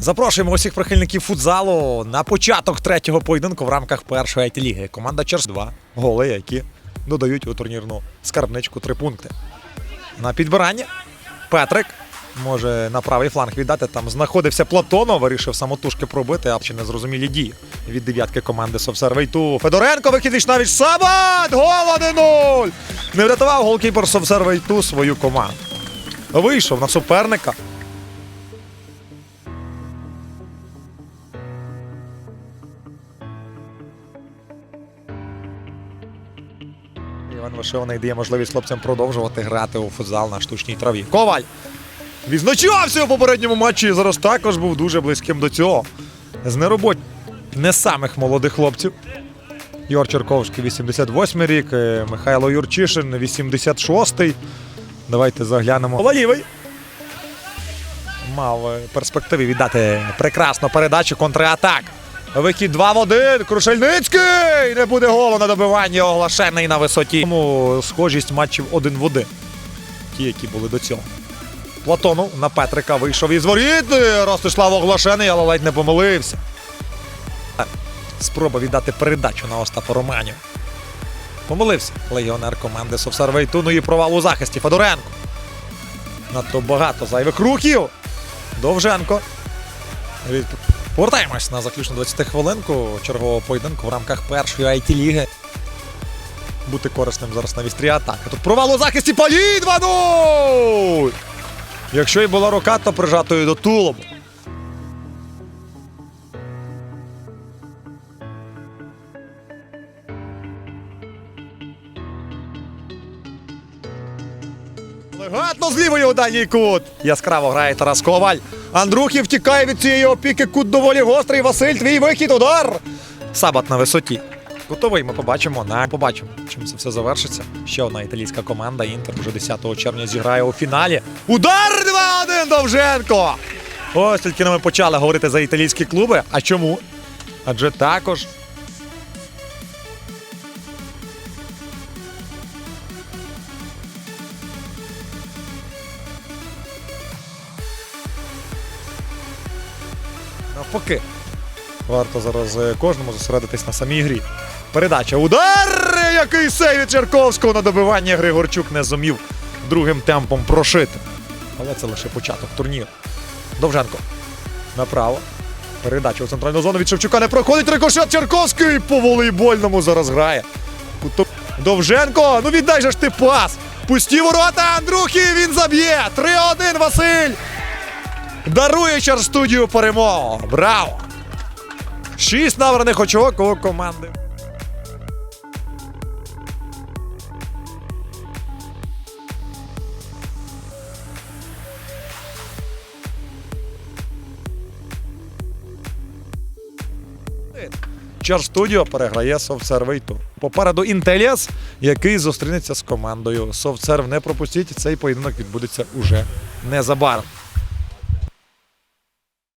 Запрошуємо усіх прихильників футзалу на початок третього поєдинку в рамках першої it ліги. Команда Черс 2 голи, які додають у турнірну скарбничку три пункти. На підбирання Петрик може на правий фланг віддати. Там знаходився Платонов, вирішив самотужки пробити, а чи незрозумілі дії від дев'ятки команди Совсервейту. Федоренко вихід навіть Сабат! Гол 1-0! Не врятував голкіпер Совсервейту свою команду. Вийшов на суперника. Іван Вишиваний дає можливість хлопцям продовжувати грати у футзал на штучній траві. Коваль відзначався у попередньому матчі. і Зараз також був дуже близьким до цього. З неробот не самих молодих хлопців. Йор Черковський, 88 рік, е, Михайло Юрчишин, 86-й. Давайте заглянемо. Лаївий. Мав е, перспективи віддати прекрасну передачу контратак. Вихід 2 в 1. Крушельницький! Не буде голу на добиванні оголошений на висоті. Тому схожість матчів один в один. Ті, які були до цього. Платонов на Петрика вийшов із воріт. Ростислав оглашений, але ледь не помилився. Спроба віддати передачу на Остапа Романів. Помилився легіонер команди Совсарвейту. Ну і провал у захисті Федоренко. Надто багато зайвих рухів. Довженко. Від- Повертаємось на заключну 20 хвилинку чергового поєдинку в рамках першої it ліги Бути корисним зараз на вістрі атака. Тут провал у захисті Палі 2-0! Якщо і була рука, то прижатою до тулубу. Легатно з лівої у дальній кут. Яскраво грає Тарас Коваль. Андрухів втікає від цієї опіки. Кут доволі гострий. Василь, твій вихід, удар. Сабат на висоті. Готовий ми побачимо. На побачимо, чим це все завершиться. Ще одна італійська команда. Інтер вже 10 червня зіграє у фіналі. Удар 2-1 Довженко! Ось тільки ми почали говорити за італійські клуби. А чому? Адже також Навпаки. Варто зараз е, кожному зосередитись на самій грі. Передача. Удар! Який сейв від Черковського на добивання Григорчук не зумів другим темпом прошити. Але це лише початок турніру. Довженко. Направо. Передача у центральну зону від Шевчука не проходить. Рикошет Черковський по волейбольному зараз грає. Довженко, ну віддай же ж ти пас. Пусті ворота Андрухи, він заб'є. 3-1 Василь. Дарує студію перемогу. Браво! Шість набраних очок у команди. Чар Студіо переграє Софтсервейту. Попереду Інтеліас, який зустрінеться з командою Софтсерв. Не пропустіть, цей поєдинок відбудеться уже незабаром.